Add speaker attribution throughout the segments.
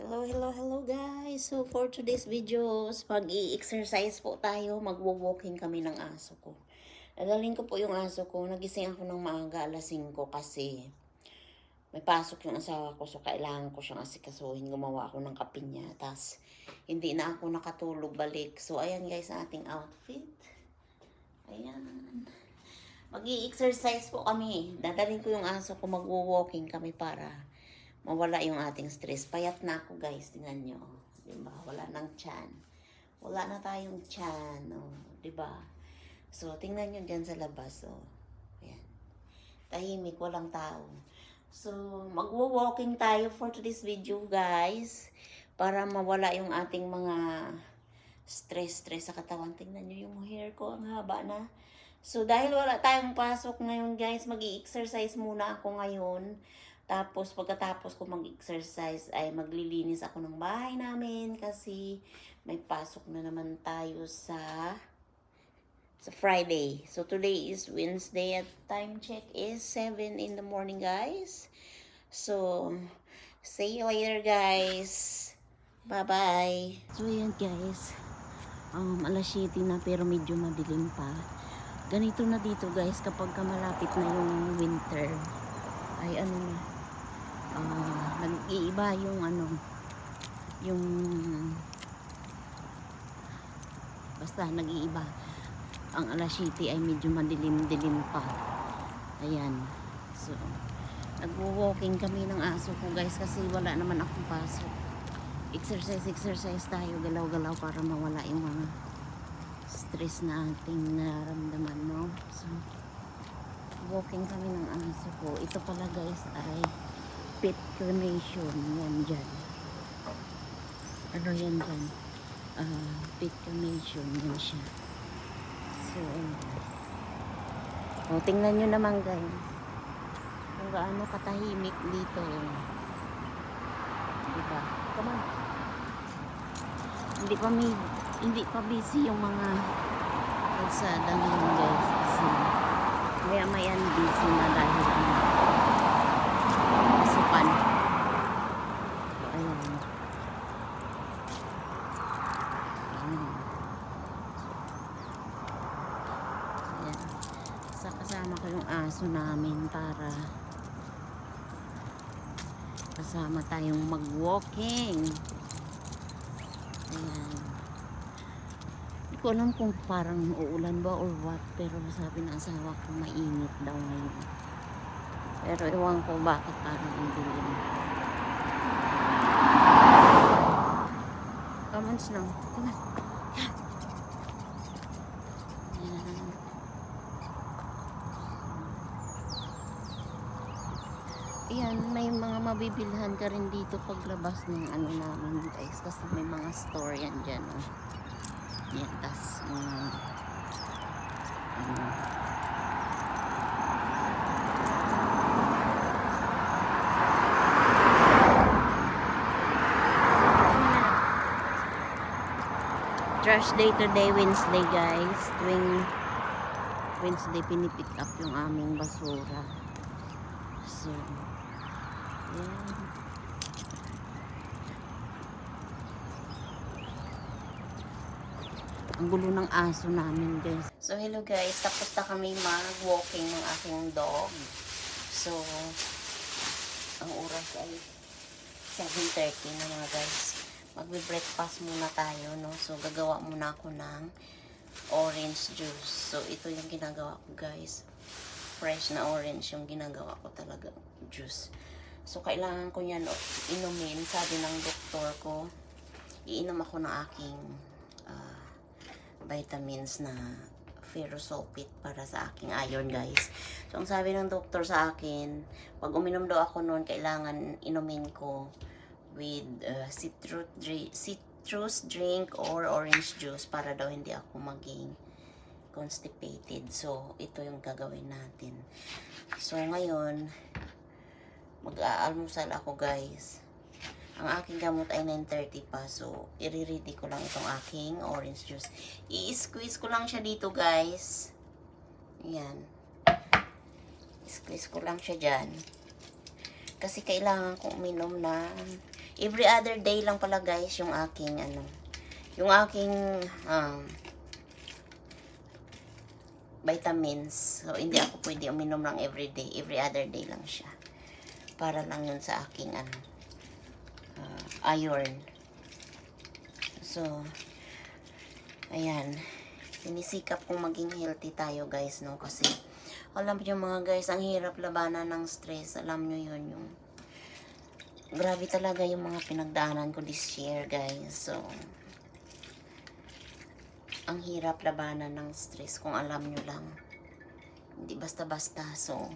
Speaker 1: Hello, hello, hello guys. So for today's videos, mag-i-exercise po tayo. Magwo-walking kami ng aso ko. Nadaling ko po yung aso ko. Nagising ako ng maaga alas 5 kasi may pasok yung asawa ko. So kailangan ko siyang asikasuhin. Gumawa ako ng kape niya. Tapos hindi na ako nakatulog balik. So ayan guys ating outfit. Ayan. Mag-i-exercise po kami. Dadaling ko yung aso ko. Magwo-walking kami para mawala yung ating stress. Payat na ako guys, tingnan nyo. Diba? Wala nang chan. Wala na tayong chan. Oh. Diba? So, tingnan nyo dyan sa labas. Oh. Ayan. Tahimik, walang tao. So, magwo-walking tayo for today's video guys. Para mawala yung ating mga stress-stress sa katawan. Tingnan nyo yung hair ko. Ang haba na. So, dahil wala tayong pasok ngayon guys, mag exercise muna ako ngayon. Tapos pagkatapos ko mag-exercise ay maglilinis ako ng bahay namin kasi may pasok na naman tayo sa sa Friday. So today is Wednesday at time check is 7 in the morning guys. So see you later guys. Bye-bye. So yun guys. Um, alas 7 na pero medyo madilim pa. Ganito na dito guys kapag ka malapit na yung winter. Ay ano na ah, nag-iiba yung ano yung basta nag-iiba. Ang alas 7 ay medyo madilim-dilim pa. Ayan. So nagwo-walking kami ng aso ko guys kasi wala naman akong pasok exercise exercise tayo galaw-galaw para mawala yung mga stress na ating nararamdaman no? So walking kami ng aso ko. Ito pala guys ay pet cremation. Yan dyan. Ano yan dyan? Ah, pet cremation. Yan siya. So ayun. o tingnan nyo naman guys. Kung gaano katahimik dito. Diba? Come on. Hindi pa may hindi pa busy yung mga kalsada ngayon guys. Kasi maya maya busy na dahil ano So, ayan. Ayan. Ayan. Sa kasama ko yung aso namin para kasama tayong mag-walking. Ayan. Hindi ko alam kung parang uulan ba or what pero sabi ng asawa ko mainit daw ngayon. Pero ewan ko bakit parang ang dilim. Come on, Snow. Come on. Yan. Ayan, may mga mabibilhan ka rin dito paglabas ng ano namin guys. Kasi may mga store yan dyan. Oh. Yan, tas mga ano, Trash day today, Wednesday guys. Tuwing Wednesday, pinipick up yung aming basura. So, yan. Ang gulo ng aso namin guys. So, hello guys. Tapos na kami mag-walking ng aking dog. So, ang oras ay 7.30 na mga guys magbe-breakfast muna tayo, no? So, gagawa muna ako ng orange juice. So, ito yung ginagawa ko, guys. Fresh na orange yung ginagawa ko talaga, juice. So, kailangan ko yan inumin. Sabi ng doktor ko, iinom ako ng aking ah, vitamins na ferrosulfate para sa aking iron, guys. So, ang sabi ng doktor sa akin, pag uminom daw ako noon, kailangan inumin ko with uh, citrus, drink, citrus drink or orange juice para daw hindi ako maging constipated. So, ito yung gagawin natin. So, ngayon, mag-aalmusal ako guys. Ang aking gamot ay 9.30 pa. So, i-ready ko lang itong aking orange juice. I-squeeze ko lang siya dito guys. Ayan. Squeeze ko lang siya dyan. Kasi kailangan kong uminom na every other day lang pala guys yung aking ano, yung aking um, vitamins. So, hindi ako pwede uminom ng everyday. Every other day lang siya. Para lang yun sa aking ano, uh, iron. So, ayan. Sinisikap kong maging healthy tayo guys, no? Kasi, alam niyo mga guys, ang hirap labanan ng stress. Alam niyo yun, yung grabe talaga yung mga pinagdaanan ko this year, guys. So, ang hirap labanan ng stress kung alam nyo lang. Hindi basta-basta. So,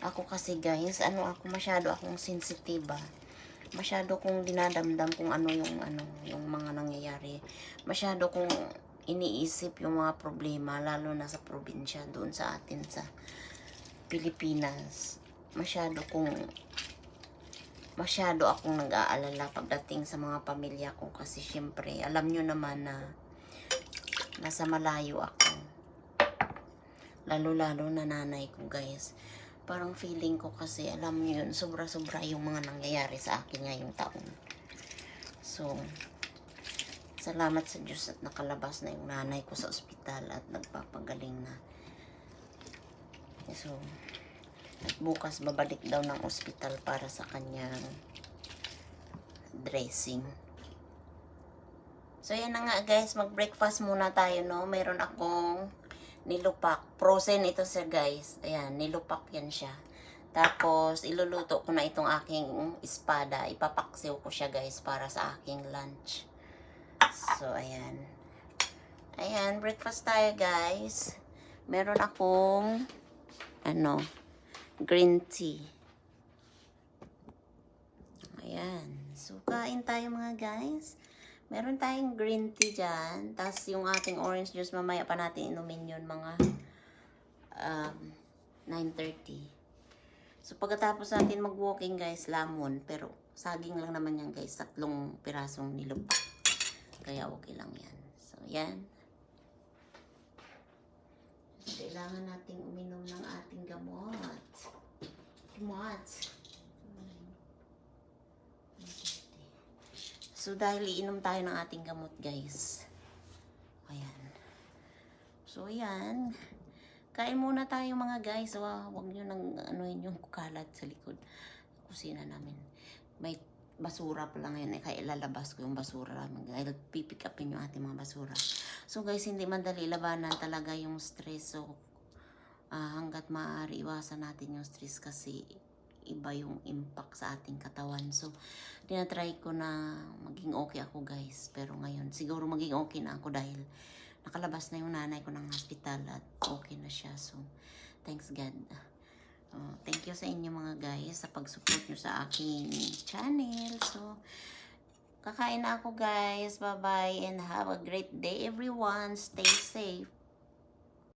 Speaker 1: ako kasi guys, ano ako, masyado akong sensitive ah. Masyado kong dinadamdam kung ano yung ano, yung mga nangyayari. Masyado kong iniisip yung mga problema, lalo na sa probinsya, doon sa atin sa Pilipinas. Masyado kong masyado akong nag-aalala pagdating sa mga pamilya ko kasi syempre, alam nyo naman na nasa malayo ako. Lalo-lalo na nanay ko, guys. Parang feeling ko kasi, alam nyo yun, sobra-sobra yung mga nangyayari sa akin ngayong taon. So, salamat sa Diyos at nakalabas na yung nanay ko sa ospital at nagpapagaling na. So, bukas babalik daw ng ospital para sa kanyang dressing. So, yan na nga guys. Mag-breakfast muna tayo, no? Meron akong nilupak. Frozen ito siya, guys. Ayan, nilupak yan siya. Tapos, iluluto ko na itong aking espada. Ipapaksiw ko siya, guys, para sa aking lunch. So, ayan. Ayan, breakfast tayo, guys. Meron akong, ano, green tea. Ayan. So, kain tayo mga guys. Meron tayong green tea dyan. Tapos yung ating orange juice, mamaya pa natin inumin yun mga um, 9.30. So, pagkatapos natin mag-walking guys, lamon. Pero, saging lang naman yan guys. Tatlong pirasong nilupa. Kaya okay lang yan. So, yan. Kailangan nating uminom ng ating gamot. Gamot. So, dahil iinom tayo ng ating gamot, guys. Ayan. So, ayan. Kain muna tayo mga guys. Wa- Huwag nyo nang anuhin yung kalat sa likod. Kusina namin. May basura pa lang ngayon. Eh, kaya ilalabas ko yung basura namin. Dahil pipick upin yung ating mga basura. So, guys, hindi madali labanan talaga yung stress. So, ah, hanggat maaari, iwasan natin yung stress kasi iba yung impact sa ating katawan. So, tinatry ko na maging okay ako guys. Pero ngayon, siguro maging okay na ako dahil nakalabas na yung nanay ko ng hospital at okay na siya. So, thanks God. Uh, thank you sa inyo mga guys sa pag-support nyo sa aking channel. So, kakain na ako guys. Bye-bye and have a great day everyone. Stay safe.